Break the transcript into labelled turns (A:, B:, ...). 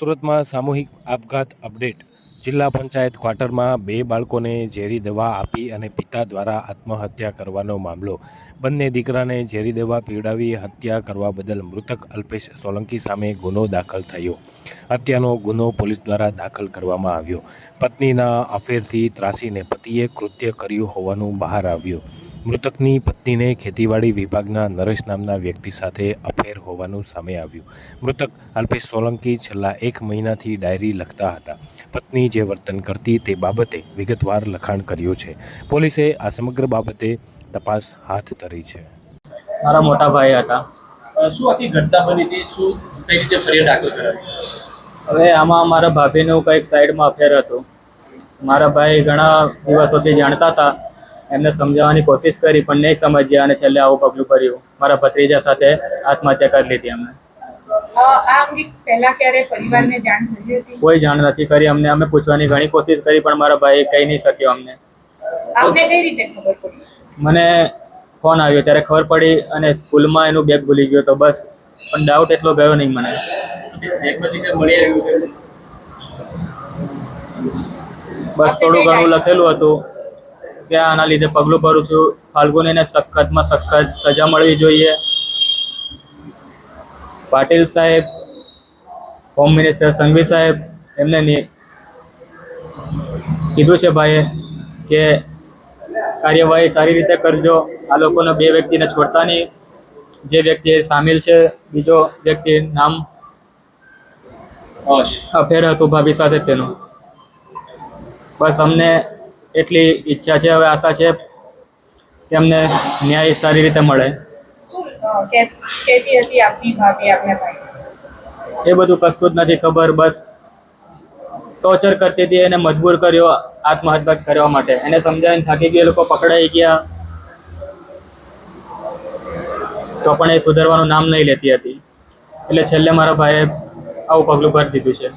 A: સુરતમાં સામૂહિક આપઘાત અપડેટ જિલ્લા પંચાયત ક્વાર્ટરમાં બે બાળકોને ઝેરી દવા આપી અને પિતા દ્વારા આત્મહત્યા કરવાનો મામલો. બંને દીકરાને ઝેરી દવા પીવડાવી હત્યા કરવા બદલ મૃતક અલ્પેશ સોલંકી સામે ગુનો દાખલ થયો. હત્યાનો ગુનો પોલીસ દ્વારા દાખલ કરવામાં આવ્યો. પત્નીના અફેરથી ત્રાસીને પતિએ કૃત્ય કર્યું હોવાનું બહાર આવ્યું. મૃતકની પત્નીને ખેતીવાડી વિભાગના નરેશ નામના વ્યક્તિ સાથે અફેર હોવાનું સામે આવ્યું. મૃતક અલ્પેશ સોલંકી છેલ્લા એક મહિનાથી ડાયરી લખતા હતા. પત્ની જે વર્તન કરતી તે બાબતે વિગતવાર લખાણ કર્યું છે. પોલીસે આ સમગ્ર બાબતે તપાસ હાથ ધરી છે.
B: મારા મોટા ભાઈ હતા.
C: શું આખી ઘટના બની હતી? શું કઈ રીતે ફરિયાદ દાખલ કરાવી?
B: હવે આમાં મારા ભાભીનું કંઈક સાઈડમાં અફેર હતું. મારા ભાઈ ઘણા દિવસોથી જાણતા હતા. એમને સમજાવવાની કોશિશ કરી પણ નહીં સમજ્યા અને છેલ્લે આવું પગલું ભર્યું. મારા ભત્રીજા સાથે આત્મહત્યા કરી લીધી અમને
D: અ, આ અંગે પહેલા ક્યારે પરિવારને જાણ થઈ હતી?
B: કોઈ જાણ નથી કરી. અમને અમે પૂછવાની ઘણી કોશિશ કરી પણ મારા ભાઈ કહી નહીં શક્યો અમને.
D: આપને કઈ રીતે ખબર પડી?
B: મને ફોન આવ્યો. ત્યારે ખબર પડી અને સ્કૂલમાં એનું બેગ ભૂલી ગયો તો બસ. પણ ડાઉટ એટલો ગયો નહીં મને. બસ થોડું ઘણું લખેલું હતું. કે આના લીધે પગલું ભરું છું. ફાલ્ગુનીને સખતમાં સખત સજા મળવી જોઈએ. પાટીલ સાહેબ હોમ મિનિસ્ટર સંઘવી સાહેબ એમને ની- કીધું છે ભાઈએ કે કાર્યવાહી સારી રીતે કરજો. આ લોકોને બે વ્યક્તિને છોડતા નહીં. જે વ્યક્તિ સામેલ છે બીજો વ્યક્તિ નામ અફેર. હતું ભાભી સાથે તેનું. બસ અમને એટલી ઈચ્છા છે હવે આશા છે કે અમને ન્યાય સારી રીતે મળે.
D: કહેતી હતી આપની ભાભી, આપને ભાઈ.
B: એ બધું કશું જ નથી ખબર, બસ ટોર્ચર કરતી હતી, એને મજબૂર કર્યો, આત્મહત્યા કરવા માટે. એને સમજાવીને થાકી ગયા લોકો પકડાઈ ગયા. તો પણ એ સુધારવાનું નામ નહીં લેતી હતી. એટલે છેલ્લે મારા ભાઈએ આવું પગલું ભરી દીધું છે.